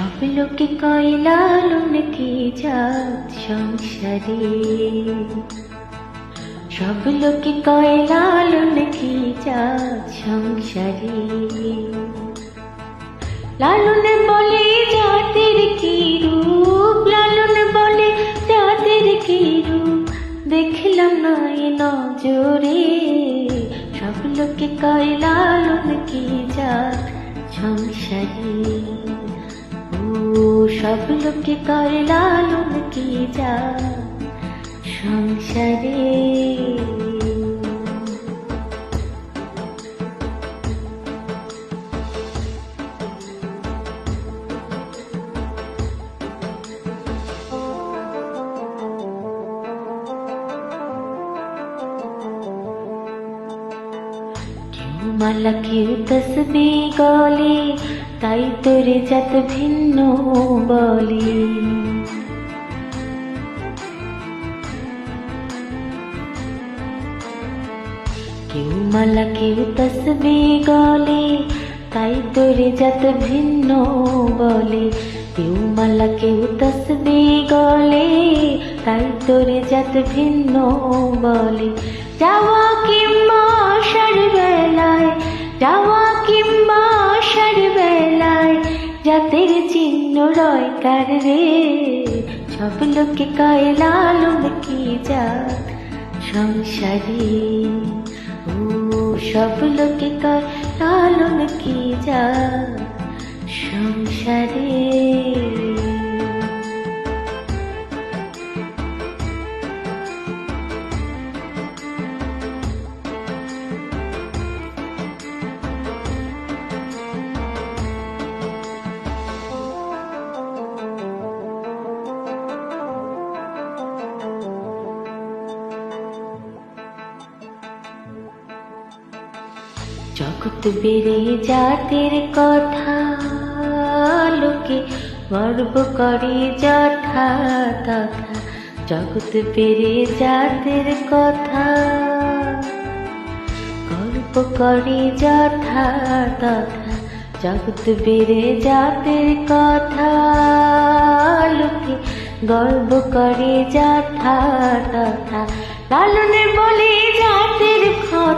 লোকে কয় লালন কি জাত সংসারে সব লোকে কয় লালন কি জাত সংসারে লালন বলে জাতের কি রূপ লালন বলে জাতের কি রূপ দেখলাম না এ নজরে সব লোকে কয় লালন কি জাত সংসারে সব লোকে করে লালন কি যা সংসারে মালা কেউ তসবি গলে, তাই তোরে যত ভিন্ন বলে। কেউ মালা কেউ তসবি গলে, তাই তোরে যত ভিন্ন বলে। কেউ মালা কেউ তসবি গলে, তাই তোরে যত ভিন্ন বলে। যাওয়া কিংবা আসার বেলায়, যাওয়া কিংবা আসার বেলায়, জাতের চিহ্ন রয় কার রে? সব লোকে কয়, লালন কি যা সংসারে? ও, সব লোকে কয়, লালন কি যা জগৎ বেড়ে জাতের কথা, লোকে গর্ব করে যথা তথা। জগৎ বেড়ে জাতের কথা, গর্ব করে যথা তথা। জগৎ বেড়ে জাতের কথা, লোকে গর্ব করে যথা তথা। লালনে বলে জাতের কথা